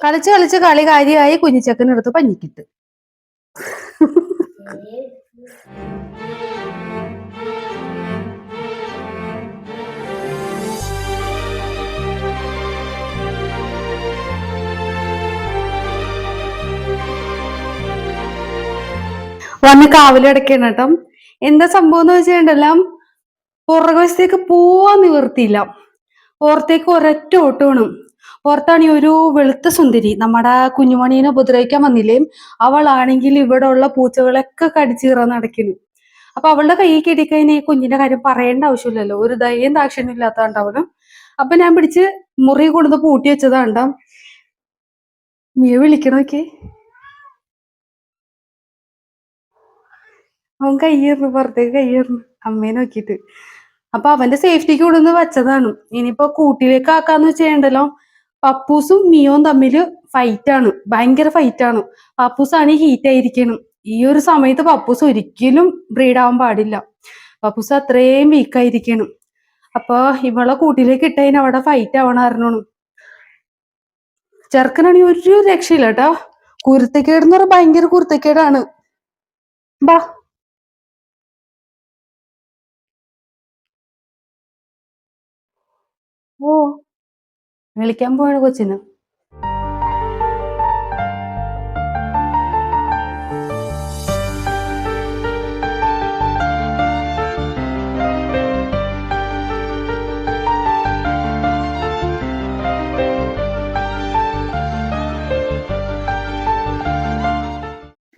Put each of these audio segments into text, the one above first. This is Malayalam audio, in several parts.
കളിച്ച് കളിച്ച് കളി കാര്യമായി കുഞ്ഞിച്ചക്കനെടുത്ത് പഞ്ഞിക്കിട്ട്. വന്ന് കാവലടക്കാണ് കേട്ടോ. എന്താ സംഭവം എന്ന് വെച്ചാൽ വെച്ചിട്ടുണ്ടെല്ലാം പുറകുവശത്തേക്ക് പോവാൻ നിവർത്തിയില്ല പുറത്തേക്ക് ഒരൊറ്റ ഓട്ടമാണ് ഈ ഒരു വെളുത്ത സുന്ദരി നമ്മുടെ കുഞ്ഞുമണീനെ ഉപദ്രവിക്കാൻ വന്നില്ലേ? അവളാണെങ്കിൽ ഇവിടെ ഉള്ള പൂച്ചകളൊക്കെ കടിച്ചീറാൻ നടക്കുന്നു അപ്പൊ അവളുടെ കൈ കിട്ടിക്കഴിഞ്ഞാൽ ഈ കുഞ്ഞിന്റെ കാര്യം പറയേണ്ട ആവശ്യമില്ലല്ലോ. ഒരു ദയം ദാക്ഷിണ്യം ഇല്ലാത്തതുകൊണ്ട് അപ്പൊ ഞാൻ പിടിച്ച് മുറി കൊണ്ടുവന്ന് പൂട്ടി വെച്ചതാണ്ടാം. മിയ വിളിക്കണോക്കെ അവൻ കയ്യേറുന്നു പുറത്തേക്ക് കയ്യേറുന്നു അമ്മയെ നോക്കിയിട്ട്. അപ്പൊ അവന്റെ സേഫ്റ്റിക്ക് ഇവിടുന്ന് വെച്ചതാണ്. ഇനിയിപ്പോ കൂട്ടിലേക്ക് ആക്കാന്ന് വെച്ചുണ്ടല്ലോ പപ്പൂസും മിയോയും തമ്മിൽ ഫൈറ്റ് ആണ്. ഭയങ്കര ഫൈറ്റ് ആണ്. പപ്പൂസാണ് ഹീറ്റ് ആയിരിക്കണം. ഈ ഒരു സമയത്ത് പപ്പൂസ് ഒരിക്കലും ബ്രീഡ് ആവാൻ പാടില്ല. പപ്പൂസ് അത്രയും വീക്കായിരിക്കണം അപ്പൊ ഇവളെ കൂട്ടിലേക്ക് ഇട്ടതിന് അവിടെ ഫൈറ്റ് ആവണ അറിഞ്ഞോണം ചെറുക്കനാണെങ്കിൽ ഒരു രക്ഷയില്ല കേട്ടോ കുരുത്തക്കേട് എന്ന് പറഞ്ഞാൽ ഭയങ്കര കുരുത്തക്കേടാണ്. ബാ. ഓ വിളിക്കാൻ പോവാണ് കൊച്ചിന്.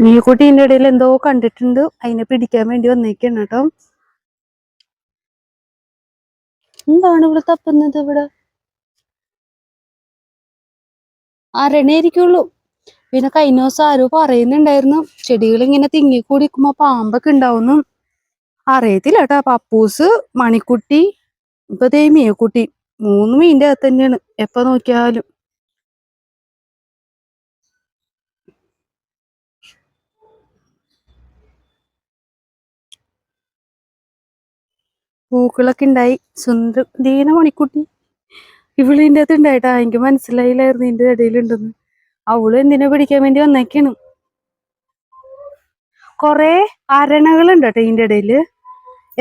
മീക്കുട്ടി ഇതിന്റെ ഇടയിൽ എന്തോ കണ്ടിട്ടുണ്ട്. അതിനെ പിടിക്കാൻ വേണ്ടി വന്നേക്കാണ് കേട്ടോ. എന്താണ് ഇവിടെ തപ്പുന്നത് ഇവിടെ? അരണയായിരിക്കുള്ളൂ പിന്നെ കഴിഞ്ഞ ദിവസം ആരോ പറയുന്നുണ്ടായിരുന്നു ചെടികൾ ഇങ്ങനെ തിങ്ങിക്കൂടി നിൽക്കുമ്പോ പാമ്പൊക്കെ ഉണ്ടാവുന്നു. അറിയത്തില്ല കേട്ടോ പപ്പൂസ് മണിക്കുട്ടി ഇപ്പൊ ദേ മീയക്കുട്ടി മൂന്ന് മീന്റെ അകത്ത് തന്നെയാണ്. എപ്പൊ നോക്കിയാലും. പൂക്കളൊക്കെ ഉണ്ടായി. സുന്ദര ദീന മണിക്കുട്ടി. ഇവളിന്റെ അകത്ത് ഉണ്ടായിട്ടാ എനിക്ക് മനസ്സിലായില്ലായിരുന്നു ഇതിന്റെ ഇടയിലുണ്ടെന്ന് അവൾ എന്തിനാ പിടിക്കാൻ വേണ്ടി വന്നേക്കാണ്? കൊറേ അരണകളുണ്ട് കേട്ടോ ഇതിന്റെ ഇടയിൽ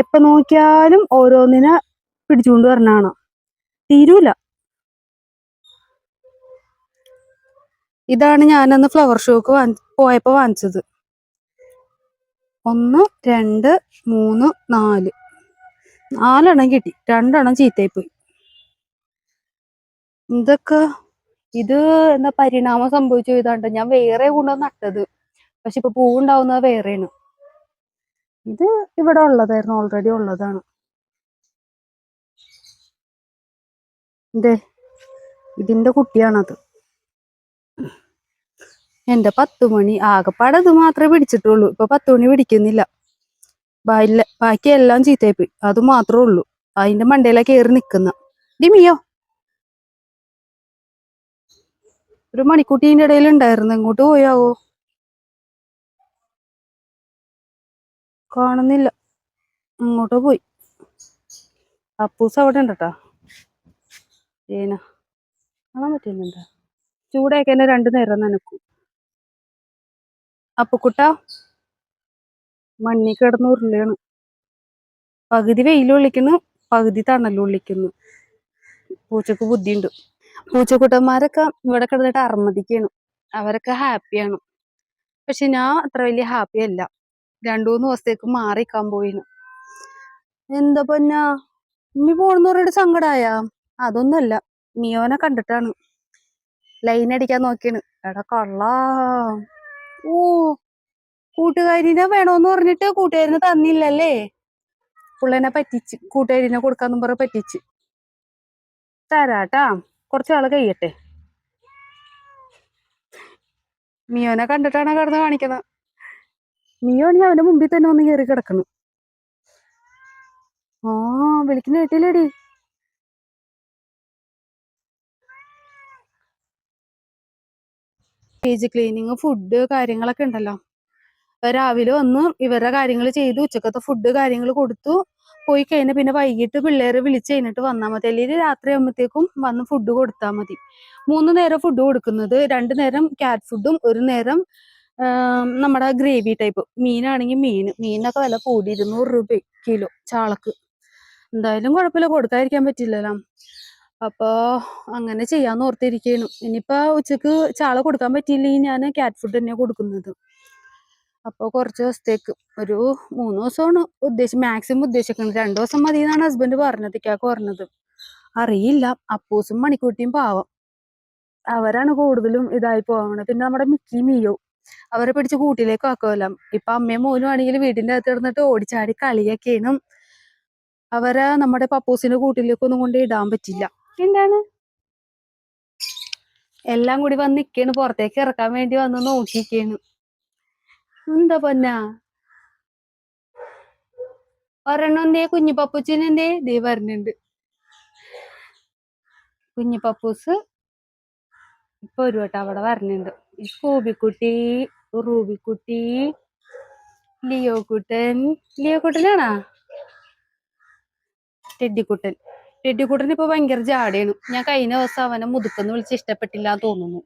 എപ്പൊ നോക്കിയാലും ഓരോന്നിനെ പിടിച്ചുകൊണ്ട് വരണാണ്. തീരൂല. ഇതാണ് ഞാനന്ന് ഫ്ലവർ ഷോക്ക് പോയപ്പോ വാങ്ങിച്ചത്. ഒന്ന് രണ്ട് മൂന്ന് നാല്. നാലെണ്ണം കിട്ടി. രണ്ടെണ്ണം ചീത്തയായി പോയി ഇതൊക്കെ ഇത് എന്താ പരിണാമം സംഭവിച്ചു ഇതാണ്ട്? ഞാൻ വേറെ കൊണ്ട് നട്ടത്. പക്ഷെ ഇപ്പൊ പൂവുണ്ടാവുന്നത് വേറെയാണ്. ഇത് ഇവിടെ ഉള്ളതായിരുന്നു ഓൾറെഡി ഉള്ളതാണ്. ഇതേ ഇതിന്റെ കുട്ടിയാണത്. എന്റെ പത്ത് മണി ആകെപ്പാടെ ഇത് മാത്രമേ പിടിച്ചിട്ടുള്ളൂ. ഇപ്പൊ പത്ത് മണി പിടിക്കുന്നില്ല. ബാക്കി എല്ലാം ചീത്തയായി പോയി അത് മാത്രമേ ഉള്ളൂ. അതിന്റെ മണ്ടയിലാ കയറി നിക്കുന്ന. ഡിമിയോ ഒരു മണിക്കൂട്ടിന്റെ ഇടയിൽ ഉണ്ടായിരുന്നു. എങ്ങോട്ട് പോയാവോ? കാണുന്നില്ല. അങ്ങോട്ടോ പോയി. അപ്പൂസ് അവിടെ ഉണ്ടട്ടാ ഏന? കാണാൻ പറ്റുന്നുണ്ട ചൂടായിക്കന്നെ രണ്ടു നേരം നനക്കും. അപ്പുക്കുട്ട? മണ്ണി കിടന്ന് ഉരുളയാണ്. പകുതി വെയിൽ ഒളിക്കുന്നു പകുതി തണൽ ഒളിക്കുന്നു പൂച്ചക്ക് ബുദ്ധിയുണ്ട്. പൂച്ചക്കൂട്ടന്മാരൊക്കെ ഇവിടെ കിടന്നിട്ട് അർമ്മതിക്കാണ് അവരൊക്കെ ഹാപ്പിയാണ്. പക്ഷെ ഞാൻ അത്ര വലിയ ഹാപ്പി അല്ല. രണ്ടു മൂന്ന് ദിവസത്തേക്ക് മാറിക്കാൻ പോയിന്. എന്താ പൊന്ന? ഇനി പോണെന്ന് പറഞ്ഞിട്ട് സങ്കടായ? അതൊന്നുമല്ല. മിയോനെ കണ്ടിട്ടാണ്. ലൈൻ അടിക്കാൻ നോക്കിയാണ്. എടാ കള്ളാ. ഓ കൂട്ടുകാരിനെ വേണോന്ന് പറഞ്ഞിട്ട് കൂട്ടുകാരിനെ തന്നില്ലല്ലേ? പുള്ളനെ പറ്റിച്ച് കൂട്ടുകാരിനെ കൊടുക്കാന്നും പറഞ്ഞ് പറ്റിച്ച്. തരാട്ടാ കുറച്ചാൾ കഴിയട്ടെ. മിയോനെ കണ്ടിട്ടാണ് കടന്ന് കാണിക്കുന്നത് മിയോണെങ്കിൽ അവന്റെ മുമ്പിൽ തന്നെ വന്ന് കയറി കിടക്കണം. ആ വിളിക്കുന്ന കേട്ടില്ലേടി? പേജ് ക്ലീനിങ് ഫുഡ് കാര്യങ്ങളൊക്കെ ഉണ്ടല്ലോ. രാവിലെ വന്ന് ഇവരുടെ കാര്യങ്ങൾ ചെയ്തു ഉച്ചക്കത്തെ ഫുഡ് കാര്യങ്ങൾ കൊടുത്തു. പോയി കഴിഞ്ഞാൽ പിന്നെ വൈകിട്ട് പിള്ളേരെ വിളിച്ച് കഴിഞ്ഞിട്ട് വന്നാൽ മതി. അല്ലെങ്കിൽ രാത്രി ആകുമ്പോഴത്തേക്കും വന്ന് ഫുഡ് കൊടുത്താൽ മതി. മൂന്ന് നേരം ഫുഡ് കൊടുക്കുന്നത്. രണ്ട് നേരം ക്യാറ്റ് ഫുഡും ഒരു നേരം നമ്മുടെ ഗ്രേവി ടൈപ്പ് മീനാണെങ്കിൽ മീൻ. മീനൊക്കെ വില കൂടി ഇരുന്നൂറ് രൂപ കിലോ ചാളക്ക്. എന്തായാലും കുഴപ്പമില്ല. കൊടുക്കാതിരിക്കാൻ പറ്റില്ലല്ലോ. അപ്പോൾ അങ്ങനെ ചെയ്യാന്ന് ഓർത്തിരിക്കുന്നു ഇനിയിപ്പോ ഉച്ചയ്ക്ക് ചാള കൊടുക്കാൻ പറ്റിയില്ലെങ്കിൽ ഞാൻ ക്യാറ്റ് ഫുഡ് തന്നെയാണ് കൊടുക്കുന്നത്. അപ്പോൾ കുറച്ച് ദിവസത്തേക്ക് ഒരു മൂന്ന് ദിവസമാണ് ഉദ്ദേശം മാക്സിമം ഉദ്ദേശിക്കുന്നത് രണ്ട് ദിവസം മതി എന്നാണ് ഹസ്ബൻഡ് പറഞ്ഞത് ഇക്കാക്ക് പറഞ്ഞത്. അറിയില്ല അപ്പൂസും മണിക്കൂട്ടിയും പാവം. അവരാണ് കൂടുതലും ഇതായി പോകണത് പിന്നെ നമ്മുടെ മിക്കി മിയോ. അവരെ പിടിച്ച് കൂട്ടിലേക്ക് ആക്കുമല്ല ഇപ്പൊ അമ്മയും മോനും ആണെങ്കിൽ വീടിന്റെ അകത്ത് കിടന്നിട്ട് ഓടിച്ചാടി കളിയൊക്കെയാണ്. അവരെ നമ്മുടെ പപ്പൂസിന്റെ കൂട്ടിലേക്ക് ഒന്നും കൊണ്ട് ഇടാൻ പറ്റില്ല. എന്താണ്? എല്ലാം കൂടി വന്ന് നിക്കാണ്. പുറത്തേക്ക് ഇറക്കാൻ വേണ്ടി വന്ന് നോക്കിക്കാണ് എന്താ പൊന്ന? ഒരെണ്ണം എന്തേ കുഞ്ഞു പപ്പൂച്ചിന് എന്തേ ദേ വരുന്നുണ്ട് കുഞ്ഞു പപ്പൂസ് ഇപ്പൊ ഒരു വട്ടം അവിടെ വരണുണ്ട്. ഈ സ്കൂബിക്കുട്ടി റൂബിക്കുട്ടി ലിയോ കുട്ടൻ ലിയോ കുട്ടനാണാ ടെഡിക്കുട്ടൻ ടെഡിക്കുട്ടൻ ഇപ്പൊ ഭയങ്കര ജാടിയാണ് ഞാൻ കഴിഞ്ഞ ദിവസം അവനെ മുതുക്കെന്ന് വിളിച്ച് ഇഷ്ടപ്പെട്ടില്ല തോന്നുന്നു.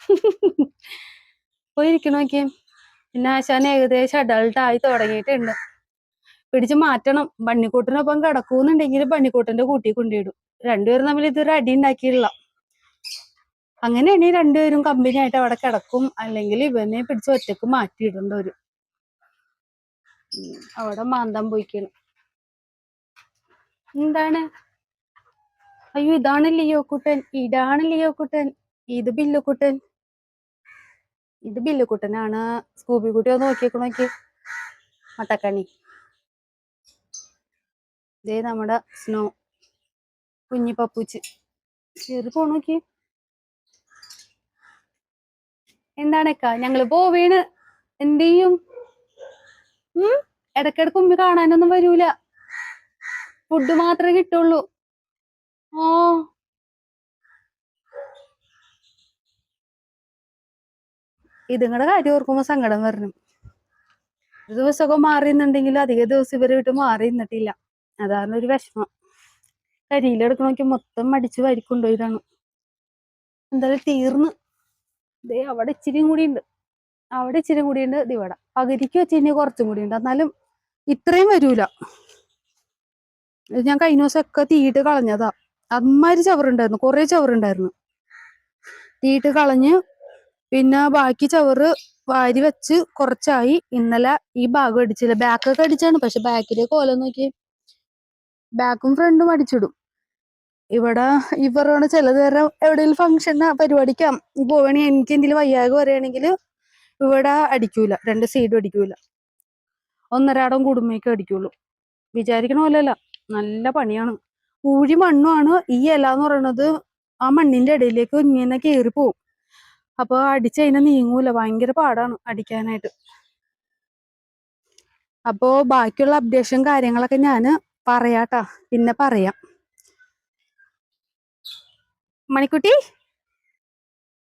പോയിരിക്കണ നോക്കിയേ. പിന്നെ ആശാൻ ഏകദേശം അഡൾട്ട് ആയി തുടങ്ങിയിട്ടുണ്ട്. പിടിച്ച് മാറ്റണം. ബണ്ണിക്കൂട്ടിനൊപ്പം കിടക്കൂന്നുണ്ടെങ്കിൽ ബണ്ണിക്കൂട്ടന്റെ കൂട്ടി കൊണ്ടിടും. രണ്ടുപേരും തമ്മിൽ ഇതൊരു അടി ഉണ്ടാക്കിയിട്ടില്ല. അങ്ങനെയാണ് ഈ രണ്ടുപേരും കമ്പനി ആയിട്ട് അവിടെ കിടക്കും. അല്ലെങ്കിൽ ഇവനെ പിടിച്ച് ഒറ്റയ്ക്ക് മാറ്റിയിടേണ്ട ഉം, അവിടെ മാന്തം പോയിക്കണം. എന്താണ്? അയ്യോ ഇതാണ് ലിയോ കുട്ടൻ ഇതാണ് ലിയോ കുട്ടൻ ഇത് ബില്ലു കുട്ടൻ ഇത് ബില്ലു കുട്ടനാണ് സ്കൂബി കുട്ടി ഒന്ന് നോക്കിയേക്കണ നോക്കി. മട്ടക്കണി ഇതേ നമ്മുടെ സ്നോ കുഞ്ഞി പപ്പൂച്ച്. ചെറു പോ നോക്കി. എന്താണക്ക ഞങ്ങൾ പോവേണ്. എന്ത് ചെയ്യും? ഇടക്കിടക്ക് ഉമ്മി കാണാനൊന്നും വരൂല. ഫുഡ് മാത്രമേ കിട്ടുള്ളൂ. ഓ ഇതുങ്ങളുടെ കാര്യം ഓർക്കുമ്പോ സങ്കടം വരണം. ഒരു ദിവസമൊക്കെ മാറി നിന്നുണ്ടെങ്കിൽ അധിക ദിവസം ഇവരെ വിട്ട് മാറി നിന്നിട്ടില്ല. അതാണ് ഒരു വിഷമം. കരിയിലെടുക്കണമെങ്കിൽ മൊത്തം മടിച്ചു വാരിക്കൊണ്ടുപോയതാണ് എന്തായാലും തീർന്ന്. ദേ അവിടെ ഇച്ചിരിയും കൂടി ഉണ്ട് അവിടെ ഇച്ചിരി കൂടി ഉണ്ട് ഇവിടെ. പകുതിക്ക് വെച്ച് കഴിഞ്ഞാൽ കുറച്ചും കൂടി ഉണ്ട് എന്നാലും ഇത്രയും വരൂല. ഞാൻ കഴിഞ്ഞ ദിവസം ഒക്കെ തീയിട്ട് കളഞ്ഞതാ. അമ്മാതിരി ചവറുണ്ടായിരുന്നു. കുറെ ചവറുണ്ടായിരുന്നു. തീയിട്ട് കളഞ്ഞ് പിന്നെ ബാക്കി ചവറ് വാരി വെച്ച് കുറച്ചായി. ഇന്നലെ ഈ ഭാഗം അടിച്ചില്ല ബാക്കൊക്കെ അടിച്ചാണ് പക്ഷെ ബാക്കിലെ കോല നോക്കി ബാക്കും ഫ്രണ്ടും അടിച്ചിടും. ഇവിടെ ഇവരാണ് ചില നേരം എവിടെയെങ്കിലും ഫംഗ്ഷൻ പരിപാടിക്കാം. പോവണേ എനിക്ക് എന്തെങ്കിലും വയ്യാകെ പറയുകയാണെങ്കിൽ ഇവിടെ അടിക്കൂല. രണ്ട് സൈഡും അടിക്കൂല. ഒന്നരാടം കൂടുമ്പോഴേക്കും അടിക്കുള്ളൂ. വിചാരിക്കണ പോലെയല്ല. നല്ല പണിയാണ്. ഊഴി മണ്ണുമാണ് ഈ ഇല എന്ന് പറയുന്നത് ആ മണ്ണിന്റെ ഇടയിലേക്ക് ഇങ്ങനെ കയറി പോവും അപ്പൊ അടിച്ച് അതിനെ നീങ്ങൂല. ഭയങ്കര പാടാണ് അടിക്കാനായിട്ട്. അപ്പോ ബാക്കിയുള്ള അപ്ഡേഷൻ കാര്യങ്ങളൊക്കെ ഞാൻ പറയാട്ടാ. പിന്നെ പറയാം. മണിക്കുട്ടി?